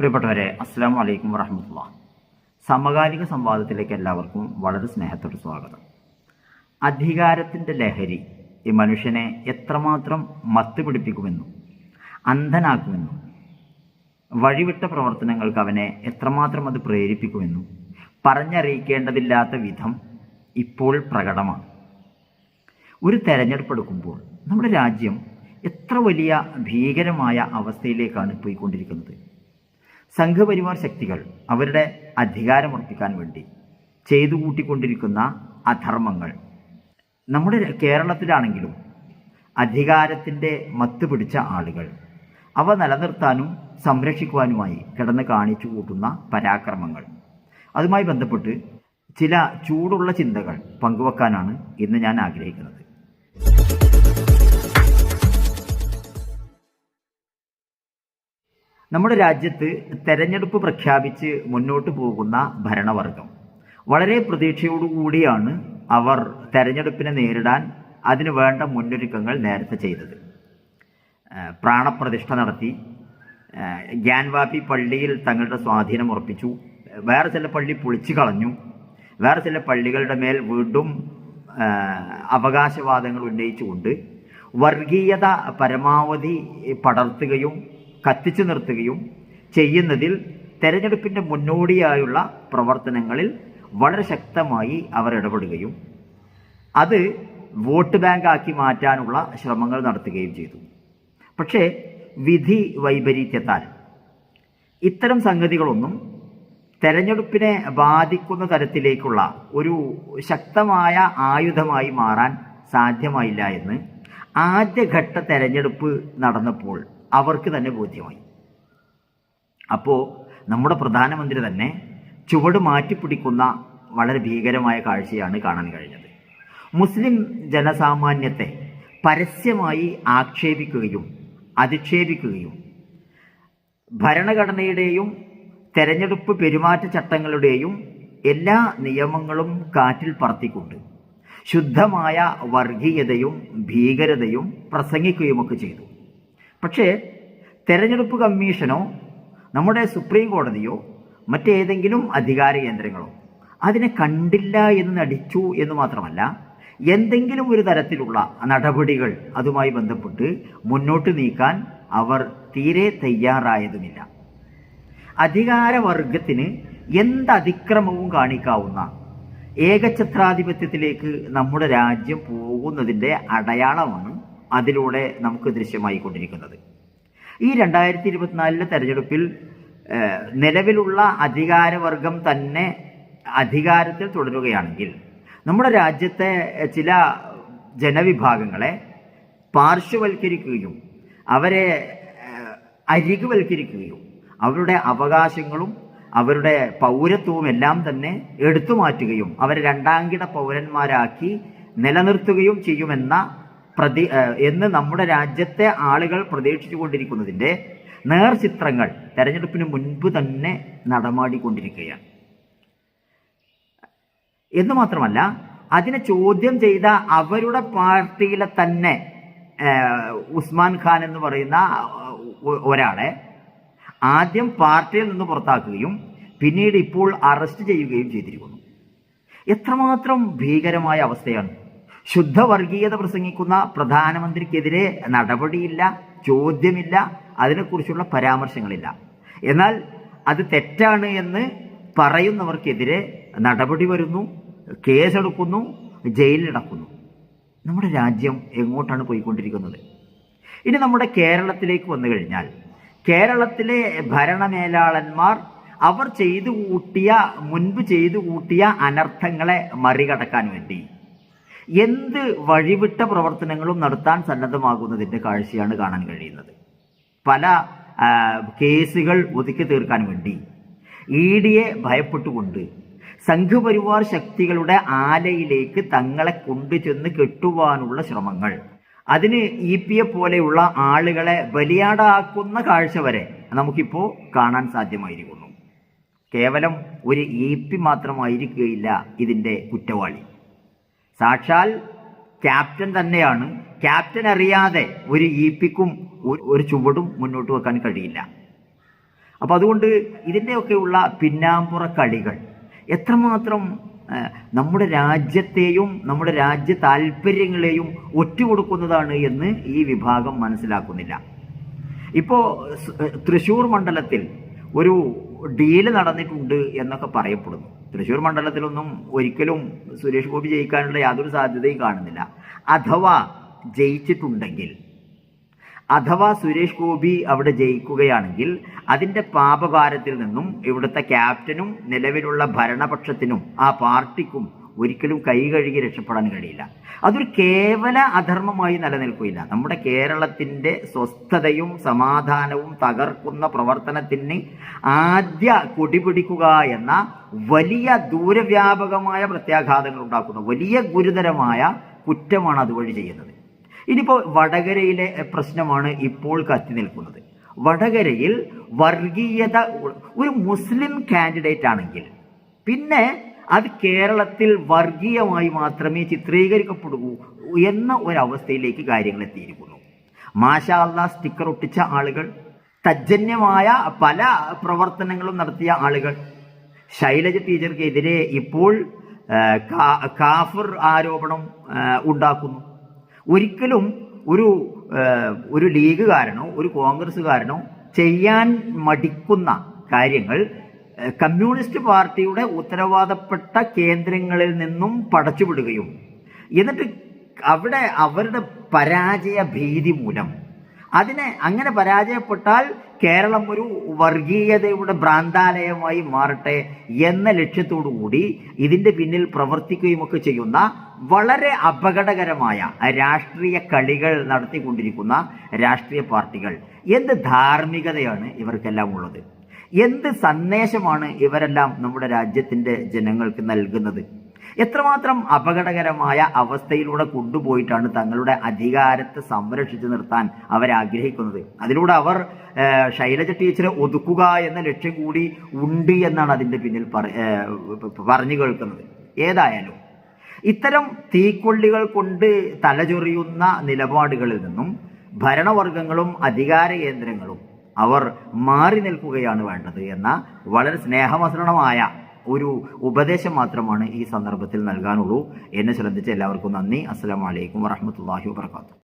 പ്രിയപ്പെട്ടവരെ അസ്സാം വലൈക്കും വറഹമുല്ല സമകാലിക സംവാദത്തിലേക്ക് എല്ലാവർക്കും വളരെ സ്നേഹത്തോടെ സ്വാഗതം. അധികാരത്തിന്റെ ലഹരി ഈ മനുഷ്യനെ എത്രമാത്രം മത്ത് പിടിപ്പിക്കുമെന്നും അന്ധനാക്കുമെന്നും വഴിവിട്ട പ്രവർത്തനങ്ങൾക്ക് അവനെ എത്രമാത്രം അത് പ്രേരിപ്പിക്കുമെന്നും പറഞ്ഞറിയിക്കേണ്ടതില്ലാത്ത വിധം ഇപ്പോൾ പ്രകടമാണ്. ഒരു തെരഞ്ഞെടുപ്പ് എടുക്കുമ്പോൾ നമ്മുടെ രാജ്യം എത്ര വലിയ ഭീകരമായ അവസ്ഥയിലേക്കാണ് പോയിക്കൊണ്ടിരിക്കുന്നത്? സംഘപരിവാർ ശക്തികൾ അവരുടെ അധികാരമുറപ്പിക്കാൻ വേണ്ടി ചെയ്തു കൂട്ടിക്കൊണ്ടിരിക്കുന്ന അധർമ്മങ്ങൾ. നമ്മുടെ കേരളത്തിലാണെങ്കിലും അധികാരത്തിന്റെ മത്ത് പിടിച്ച ആളുകൾ അവ നിലനിർത്താനും സംരക്ഷിക്കുവാനുമായി കിടന്ന് കാണിച്ചു കൂട്ടുന്ന പരാക്രമങ്ങൾ. അതുമായി ബന്ധപ്പെട്ട് ചില ചൂടുള്ള ചിന്തകൾ പങ്കുവെക്കാനാണ് ഇന്ന് ഞാൻ ആഗ്രഹിക്കുന്നത്. നമ്മുടെ രാജ്യത്ത് തെരഞ്ഞെടുപ്പ് പ്രഖ്യാപിച്ച് മുന്നോട്ട് പോകുന്ന ഭരണവർഗം. വളരെ പ്രതീക്ഷയോടുകൂടിയാണ് അവർ തെരഞ്ഞെടുപ്പിനെ നേരിടാൻ അതിനു വേണ്ട മുന്നൊരുക്കങ്ങൾ നേരത്തെ ചെയ്തത്. പ്രാണപ്രതിഷ്ഠ നടത്തി. ഗ്യാൻവാപ്പി പള്ളിയിൽ തങ്ങളുടെ സ്വാധീനം ഉറപ്പിച്ചു. വേറെ ചില പള്ളി പൊളിച്ചു കളഞ്ഞു. വേറെ ചില പള്ളികളുടെ മേൽ വീണ്ടും അവകാശവാദങ്ങൾ ഉന്നയിച്ചുകൊണ്ട് വർഗീയത പരമാവധി പടർത്തുകയും കത്തിച്ചു നിർത്തുകയും ചെയ്യുന്നതിൽ തെരഞ്ഞെടുപ്പിന്റെ മുന്നോടിയായുള്ള പ്രവർത്തനങ്ങളിൽ വളരെ ശക്തമായി അവർ ഇടപെടുകയും അത് വോട്ട് ബാങ്കാക്കി മാറ്റാനുള്ള ശ്രമങ്ങൾ നടത്തുകയും ചെയ്തു. പക്ഷേ വിധി വൈപരീത്യത്താൽ ഇത്തരം സംഗതികളൊന്നും തെരഞ്ഞെടുപ്പിനെ ബാധിക്കുന്ന തരത്തിലേക്കുള്ള ഒരു ശക്തമായ ആയുധമായി മാറാൻ സാധ്യമായില്ല എന്ന് ആദ്യഘട്ട തെരഞ്ഞെടുപ്പ് നടന്നപ്പോൾ അവർക്ക് തന്നെ ബോധ്യമായി. അപ്പോൾ നമ്മുടെ പ്രധാനമന്ത്രി തന്നെ ചുവട് മാറ്റിപ്പിടിക്കുന്ന വളരെ ഭീകരമായ കാഴ്ചയാണ് കാണാൻ കഴിഞ്ഞത്. മുസ്ലിം ജനസാമാന്യത്തെ പരസ്യമായി ആക്ഷേപിക്കുകയും അധിക്ഷേപിക്കുകയും ഭരണഘടനയുടെയും തെരഞ്ഞെടുപ്പ് പെരുമാറ്റച്ചട്ടങ്ങളുടെയും എല്ലാ നിയമങ്ങളും കാറ്റിൽ പറത്തിക്കൊണ്ട് ശുദ്ധമായ വർഗീയതയും ഭീകരതയും പ്രസംഗിക്കുകയുമൊക്കെ ചെയ്തു. പക്ഷേ തെരഞ്ഞെടുപ്പ് കമ്മീഷനോ നമ്മുടെ സുപ്രീം കോടതിയോ മറ്റേതെങ്കിലും അധികാര കേന്ദ്രങ്ങളോ അതിനെ കണ്ടില്ല എന്ന് നടിച്ചു എന്ന് മാത്രമല്ല എന്തെങ്കിലും ഒരു തരത്തിലുള്ള നടപടികൾ അതുമായി ബന്ധപ്പെട്ട് മുന്നോട്ട് നീക്കാൻ അവർ തീരെ തയ്യാറായതുമില്ല. അധികാരവർഗത്തിന് എന്ത് അതിക്രമവും കാണിക്കാവുന്ന ഏകഛത്രാധിപത്യത്തിലേക്ക് നമ്മുടെ രാജ്യം പോകുന്നതിന്റെ അടയാളമാണ് അതിലൂടെ നമുക്ക് ദൃശ്യമായിക്കൊണ്ടിരിക്കുന്നത്. ഈ രണ്ടായിരത്തി ഇരുപത്തിനാലിലെ തെരഞ്ഞെടുപ്പിൽ നിലവിലുള്ള അധികാരവർഗം തന്നെ അധികാരത്തിൽ തുടരുകയാണെങ്കിൽ നമ്മുടെ രാജ്യത്തെ ചില ജനവിഭാഗങ്ങളെ പാർശ്വവൽക്കരിക്കുകയും അവരെ അരികുവൽക്കരിക്കുകയും അവരുടെ അവകാശങ്ങളും അവരുടെ പൗരത്വവും എല്ലാം തന്നെ എടുത്തു മാറ്റുകയും അവരെ രണ്ടാംകിട പൗരന്മാരാക്കി നിലനിർത്തുകയും ചെയ്യുമെന്ന പ്രതി എന്ന് നമ്മുടെ രാജ്യത്തെ ആളുകൾ പ്രതീക്ഷിച്ചു കൊണ്ടിരിക്കുന്നതിന്റെ നേർചിത്രങ്ങൾ തെരഞ്ഞെടുപ്പിന് മുൻപ് തന്നെ നടമാടിക്കൊണ്ടിരിക്കുകയാണ്. എന്ന് മാത്രമല്ല അതിനെ ചോദ്യം ചെയ്ത അവരുടെ പാർട്ടിയിലെ തന്നെ ഉസ്മാൻ ഖാൻ എന്ന് പറയുന്ന ഒരാളെ ആദ്യം പാർട്ടിയിൽ നിന്ന് പുറത്താക്കുകയും പിന്നീട് ഇപ്പോൾ അറസ്റ്റ് ചെയ്യുകയും ചെയ്തിരിക്കുന്നു. എത്രമാത്രം ഭീകരമായ അവസ്ഥയാണ് ശുദ്ധ വർഗീയത പ്രസംഗിക്കുന്ന പ്രധാനമന്ത്രിക്കെതിരെ നടപടിയില്ല ചോദ്യമില്ല അതിനെക്കുറിച്ചുള്ള പരാമർശങ്ങളില്ല. എന്നാൽ അത് തെറ്റാണ് എന്ന് പറയുന്നവർക്കെതിരെ നടപടി വരുന്നു കേസെടുക്കുന്നു ജയിലിലടക്കുന്നു. നമ്മുടെ രാജ്യം എങ്ങോട്ടാണ് പോയിക്കൊണ്ടിരിക്കുന്നത്? ഇനി നമ്മുടെ കേരളത്തിലേക്ക് വന്നു കഴിഞ്ഞാൽ കേരളത്തിലെ ഭരണമേലാളന്മാർ അവർ ചെയ്തു കൂട്ടിയ മുൻപ് ചെയ്തു കൂട്ടിയ അനർത്ഥങ്ങളെ മറികടക്കാൻ വേണ്ടി എന്ത് വഴിവിട്ട പ്രവർത്തനങ്ങളും നടത്താൻ സന്നദ്ധമാകുന്നതിന്റെ കാഴ്ചയാണ് കാണാൻ കഴിയുന്നത്. പല കേസുകൾ ഒതുക്കി തീർക്കാൻ വേണ്ടി ഇ ഡിയെ ഭയപ്പെട്ടുകൊണ്ട് സംഘപരിവാർ ശക്തികളുടെ ആലയിലേക്ക് തങ്ങളെ കൊണ്ടുചെന്ന് കെട്ടുവാനുള്ള ശ്രമങ്ങൾ. അതിന് ഇ പി എ പോലെയുള്ള ആളുകളെ ബലിയാടാക്കുന്ന കാഴ്ച വരെ നമുക്കിപ്പോൾ കാണാൻ സാധ്യമായിരിക്കുന്നു. കേവലം ഒരു ഇ പി മാത്രമായിരിക്കുകയില്ല ഇതിന്റെ കുറ്റവാളി. സാക്ഷാൽ ക്യാപ്റ്റൻ തന്നെയാണ്. ക്യാപ്റ്റൻ അറിയാതെ ഒരു ഈപ്പിക്കും പിക്കും ഒരു ചുവടും മുന്നോട്ട് വെക്കാൻ കഴിയില്ല. അപ്പോൾ അതുകൊണ്ട് ഇതിന്റെയൊക്കെയുള്ള പിന്നാമ്പുറ കളികൾ എത്രമാത്രം നമ്മുടെ രാജ്യത്തെയും നമ്മുടെ രാജ്യ താല്പര്യങ്ങളെയും ഒറ്റുകൊടുക്കുന്നതാണ് എന്ന് ഈ വിഭാഗം മനസ്സിലാക്കുന്നില്ല. ഇപ്പോൾ തൃശ്ശൂർ മണ്ഡലത്തിൽ ഒരു ഡീൽ നടന്നിട്ടുണ്ട് എന്നൊക്കെ പറയപ്പെടുന്നു. തൃശ്ശൂർ മണ്ഡലത്തിലൊന്നും ഒരിക്കലും സുരേഷ് ഗോപി ജയിക്കാനുള്ള യാതൊരു സാധ്യതയും കാണുന്നില്ല. അഥവാ ജയിച്ചിട്ടുണ്ടെങ്കിൽ അഥവാ സുരേഷ് ഗോപി അവിടെ ജയിക്കുകയാണെങ്കിൽ അതിന്റെ പാപഭാരത്തിൽ നിന്നും ഇവിടുത്തെ ക്യാപ്റ്റനും നിലവിലുള്ള ഭരണപക്ഷത്തിനും ആ പാർട്ടിക്കും ഒരിക്കലും കൈ കഴുകി രക്ഷപ്പെടാൻ കഴിയില്ല. അതൊരു കേവല അധർമ്മമായി നിലനിൽക്കില്ല നമ്മുടെ കേരളത്തിന്റെ സ്വസ്ഥതയും സമാധാനവും തകർക്കുന്ന പ്രവർത്തനത്തിന് ആദ്യ കൊടിപിടിക്കുക എന്ന വലിയ ദൂരവ്യാപകമായ പ്രത്യാഘാതങ്ങൾ ഉണ്ടാക്കുന്ന. വലിയ ഗുരുതരമായ കുറ്റമാണ് അതുവഴി ചെയ്യുന്നത്. ഇനിയിപ്പോൾ വടകരയിലെ പ്രശ്നമാണ് ഇപ്പോൾ കത്തി നിൽക്കുന്നത്. വടകരയിൽ വർഗീയത ഒരു മുസ്ലിം കാൻഡിഡേറ്റ് ആണെങ്കിൽ പിന്നെ അത് കേരളത്തിൽ വർഗീയമായി മാത്രമേ ചിത്രീകരിക്കപ്പെടൂ എന്ന ഒരവസ്ഥയിലേക്ക് കാര്യങ്ങൾ എത്തിയിരിക്കുന്നു. മാഷാല്ല സ്റ്റിക്കർ ഒട്ടിച്ച ആളുകൾ തജ്ജന്യമായ പല പ്രവർത്തനങ്ങളും നടത്തിയ ആളുകൾ ശൈലജ ടീച്ചർക്കെതിരെ ഇപ്പോൾ കാഫർ ആരോപണം ഉണ്ടാക്കുന്നു. ഒരിക്കലും ഒരു ഒരു ലീഗുകാരനോ ഒരു കോൺഗ്രസ്സുകാരനോ ചെയ്യാൻ മടിക്കുന്ന കാര്യങ്ങൾ കമ്മ്യൂണിസ്റ്റ് പാർട്ടിയുടെ ഉത്തരവാദപ്പെട്ട കേന്ദ്രങ്ങളിൽ നിന്നും പടച്ചുവിടുകയും എന്നിട്ട് അവിടെ അവരുടെ പരാജയ ഭീതി മൂലം. അതിനെ അങ്ങനെ പരാജയപ്പെട്ടാൽ കേരളം ഒരു വർഗീയതയുടെ ഭ്രാന്താലയമായി മാറട്ടെ എന്ന ലക്ഷ്യത്തോടു കൂടി ഇതിന്റെ പിന്നിൽ പ്രവർത്തിക്കുകയുമൊക്കെ ചെയ്യുന്ന വളരെ അപകടകരമായ രാഷ്ട്രീയ കളികൾ നടത്തിക്കൊണ്ടിരിക്കുന്ന രാഷ്ട്രീയ പാർട്ടികൾ. എന്ത് ധാർമ്മികതയാണ് ഇവർക്കെല്ലാം ഉള്ളത് എന്ത് സന്ദേശമാണ് ഇവരെല്ലാം നമ്മുടെ രാജ്യത്തിന്റെ ജനങ്ങൾക്ക് നൽകുന്നത്? എത്രമാത്രം അപകടകരമായ അവസ്ഥയിലൂടെ കൊണ്ടുപോയിട്ടാണ് തങ്ങളുടെ അധികാരത്തെ സംരക്ഷിച്ചു നിർത്താൻ അവരാഗ്രഹിക്കുന്നത് അതിലൂടെ അവർ ശൈലജ ടീച്ചറെ ഒതുക്കുക എന്ന ലക്ഷ്യം കൂടി ഉണ്ട് എന്നാണ് അതിന്റെ പിന്നിൽ പറഞ്ഞു കേൾക്കുന്നത്. ഏതായാലും ഇത്തരം തീക്കൊള്ളികൾ കൊണ്ട് തലചൊറിയുന്ന നിലപാടുകളിൽ നിന്നും ഭരണവർഗങ്ങളും അധികാര കേന്ദ്രങ്ങളും അവർ മാറി നിൽക്കുകയാണ് വേണ്ടത് എന്ന വളരെ സ്നേഹമസരണമായ ഒരു ഉപദേശം മാത്രമാണ് ഈ സന്ദർഭത്തിൽ നൽകാനുള്ളൂ. എന്നെ ശ്രദ്ധിച്ച എല്ലാവർക്കും നന്ദി. അസ്സലാമു വലൈക്കും വറഹ്മത്തുള്ളാഹി വബർക്കാത്തു